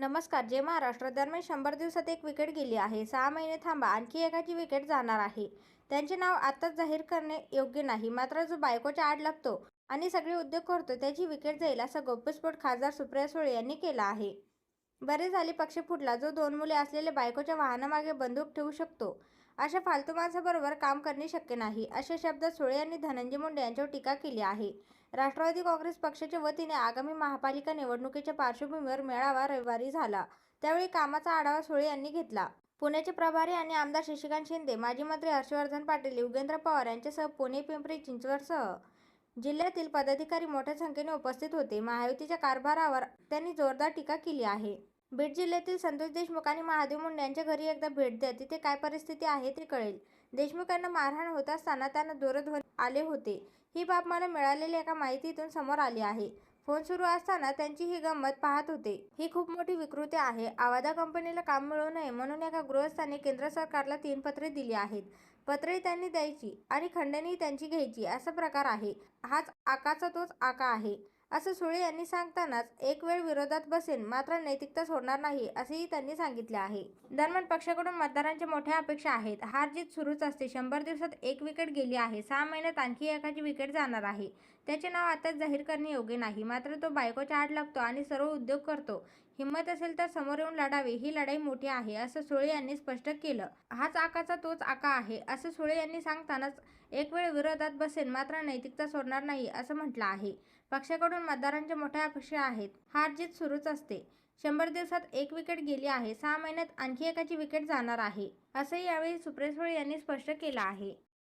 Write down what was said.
नमस्कार जे महाराष्ट्र दरम्यान शंभर दिवसात एक विकेट गेली आहे सहा महिने थांबा आणखी एकाची विकेट जाणार आहे. त्यांचे नाव आताच जाहीर करणे योग्य नाही मात्र जो बायकोच्या आड लागतो आणि सगळे उद्योग करतो त्याची विकेट जाईल असा गौप्यस्फोट खासदार सुप्रिया सुळे यांनी केला आहे. बरे झाले पक्ष फुटला. जो दोन मुले असलेल्या बायकोच्या वाहनामागे बंदूक ठेवू शकतो अशा फालतू माणसाबरोबर काम करणे शक्य नाही अशा शब्दात सुळे यांनी धनंजय मुंडे यांच्यावर टीका केली आहे. राष्ट्रवादी काँग्रेस पक्षाच्या वतीने आगामी महापालिका निवडणुकीच्या पार्श्वभूमीवर मेळावा रविवारी झाला. त्यावेळी कामाचा आढावा सुळे यांनी घेतला. पुण्याचे प्रभारी आणि आमदार शशिकांत शिंदे माजी मंत्री हर्षवर्धन पाटील युगेंद्र पवार यांच्यासह पुणे पिंपरी चिंचवडसह जिल्ह्यातील पदाधिकारी मोठ्या संख्येने उपस्थित होते. महायुतीच्या कारभारावर त्यांनी जोरदार टीका केली आहे. बीड जिल्ह्यातील संतोष देशमुख आणि महादेव मुंडे यांच्या घरी एकदा भेट द्या. तिथे काय परिस्थिती आहे ते कळेल. देशमुख यांना मारहाण होत असताना त्यांना दूरध्वनी आले होते. ही बाब मला मिळालेल्या एका माहितीतून समोर आली आहे. फोन सुरू असताना त्यांची ही गंमत पाहत होते. ही खूप मोठी विकृती आहे. आवादा कंपनीला काम मिळू नये म्हणून एका गृहस्थाने केंद्र सरकारला तीन पत्रे दिली आहेत. पत्रे त्यांनी द्यायची आणि खंडणी त्यांची घ्यायची असा प्रकार आहे. हाच आकाचा तोच आका आहे. असं सुळे यांनी सांगतानाच एक वेळ विरोधात बसेन मात्र नैतिकता सोडणार नाही असेही त्यांनी सांगितले आहे. दरम्यान पक्षाकडून मतदारांच्या मोठ्या अपेक्षा आहेत. हार जीत सुरूच असते. शंभर दिवसात एक विकेट गेली आहे. सहा महिन्यात आणखी एकाची विकेट जाणार आहे. त्याचे नाव आताच जाहीर करणे योग्य नाही. मात्र तो बायकोच्या आड लागतो आणि सर्व उद्योग करतो. हिंमत असेल तर समोर येऊन लढावे. ही लढाई मोठी आहे असं सुळे यांनी स्पष्ट केलं. हाच आकाचा तोच आका आहे असं सुळे यांनी सांगतानाच एक वेळ विरोधात बसेन मात्र नैतिकता सोडणार नाही असं म्हटलं आहे. पक्षाकडून मतदारांच्या मोठ्या अपेक्षा आहेत. हार जीत सुरूच असते. शंभर दिवसात एक विकेट गेली आहे. सहा महिन्यात आणखी एकाची विकेट जाणार आहे असंही यावेळी सुप्रेश्वर यांनी स्पष्ट केलं आहे.